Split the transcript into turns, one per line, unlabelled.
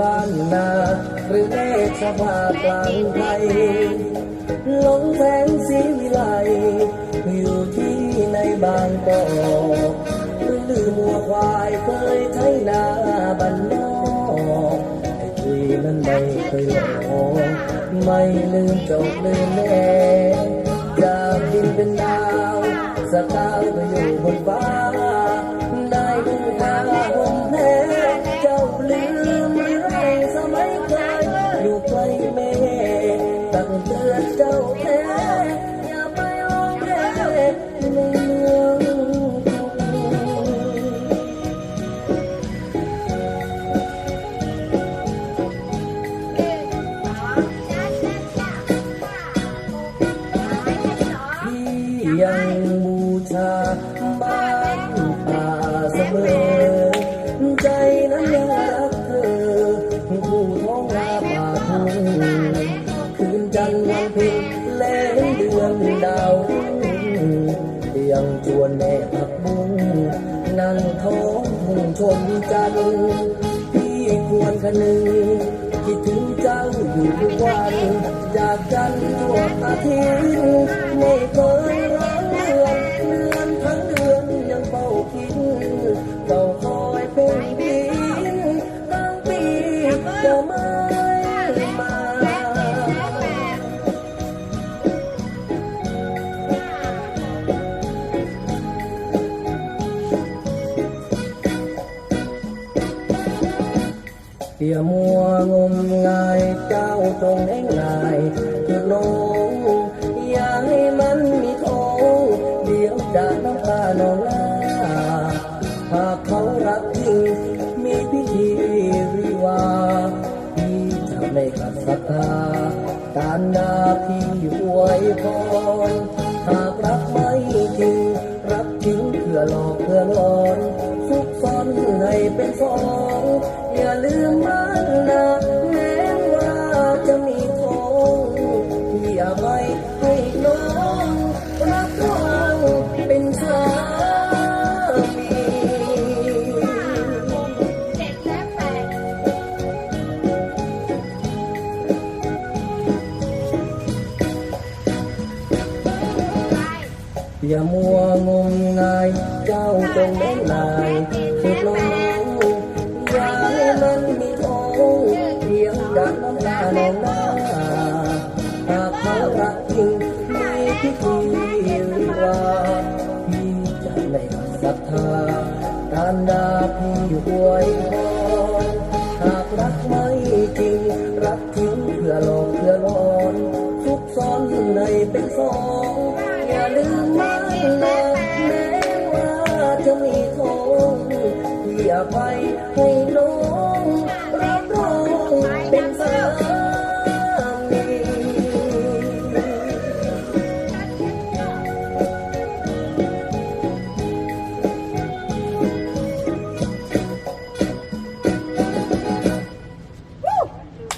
บ้านนา หรือแม่สภาพกลางไทยหลงแสงสีวิไลอยู่ที่ในบางกอกหรือลืมวัวควายเคยไถนาบ้านนอกแต่คุยนั้นไม่เคยหลงไม่ลืมจบลืมแม่จากดินเป็นดาวสกาวไปอยู่บนฟ้าังชวนแม่ผักบุ้งนั่งท้องมุ่งชมจันพี่ควรคนึงคิดถึงเจ้าอยู่ทุกวัน จากจันทร์ทั่วอาทิตย์ไม่เคย อย่ามัวงมงายเจ้าจงเอ็งนายคือน้องอย่าให้มันมีโทษเดี๋ยวจะน้ำตาหนองหาหากเขารักจริงมีพิธีวิวาห์พี่จะไม่ขัดศรัทธาการดาพี่อวยพรหากรักไม่จริงรักจริงเพื่อหลอกเพื่อหลอนซุกซ่อนให้เป็นฟองอน องอย่าไม่ให้น้องรักน้องเป็นสามี
เจ็ดและแปด
อย่ามัวงมงายเจ้าจงเล่นลายคือน้อง เขารักจริงมีพิธีวิวาห์พี่จะไม่ขัดศรัทธาการดาพี่อวยพรหากรักไม่จริง รักจริงเพื่อหลอกเพื่อหลอนซุกซ่อนในเป็นสองอย่าลืมมันนะแม้ว่าจะมีทองอย่าไปให้น้อง